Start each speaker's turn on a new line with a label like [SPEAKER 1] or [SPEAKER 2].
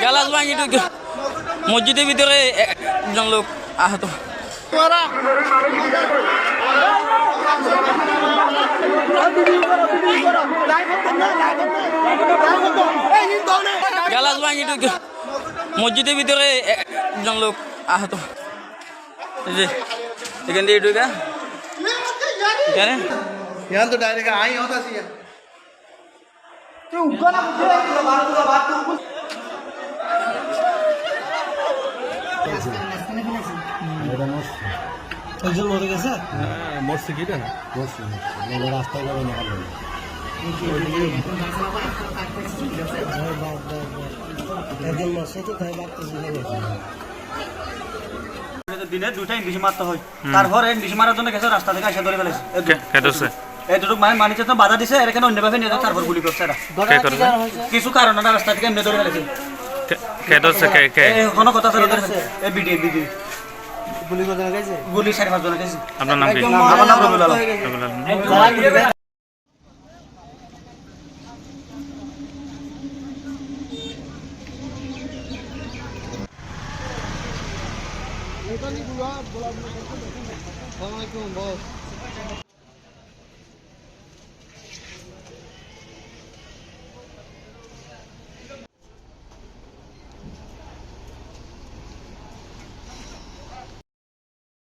[SPEAKER 1] গ্যালাস ভাঙি ঢুকে মসজিদের ভিতরে একজন লোক আহত গ্যালাস ভাঙি ঢুকে মসজিদের ভিতরে একজন লোক আহত এই যে এখান দিয়ে ঢুকে এখানে
[SPEAKER 2] यहाँ तो डायरेक्ट आई होता सी
[SPEAKER 3] একজন মরে গেছে
[SPEAKER 4] মরছে কি রে
[SPEAKER 3] রাস্তায় করে না একজন মরছে তো তাই
[SPEAKER 5] দিনে দুইটা ইংলিশ মারতে হয় তারপর ইংলিশ মারার জন্য গেছে রাস্তা থেকে এসে ধরে ফেলেছে এতটুকু মানে মানিছে তো বাধা দিছে এর এখানে অন্যভাবে নিয়ে যায়, তারপর গুলি করছে এরা কিছু কারণ না রাস্তা থেকে এমনি ধরে ফেলেছে
[SPEAKER 4] কেটেছে কে কে?
[SPEAKER 5] এই কোনো কথা ধরে ফেলেছে বিডি বিডি
[SPEAKER 3] গুলি করে গেছে
[SPEAKER 5] গুলি চারি পাঁচ জন গেছে
[SPEAKER 4] আপনার নাম কি?
[SPEAKER 5] আমার নাম রবিউল আলম
[SPEAKER 4] রবিউল আলম।
[SPEAKER 2] আসসালামু আলাইকুম বস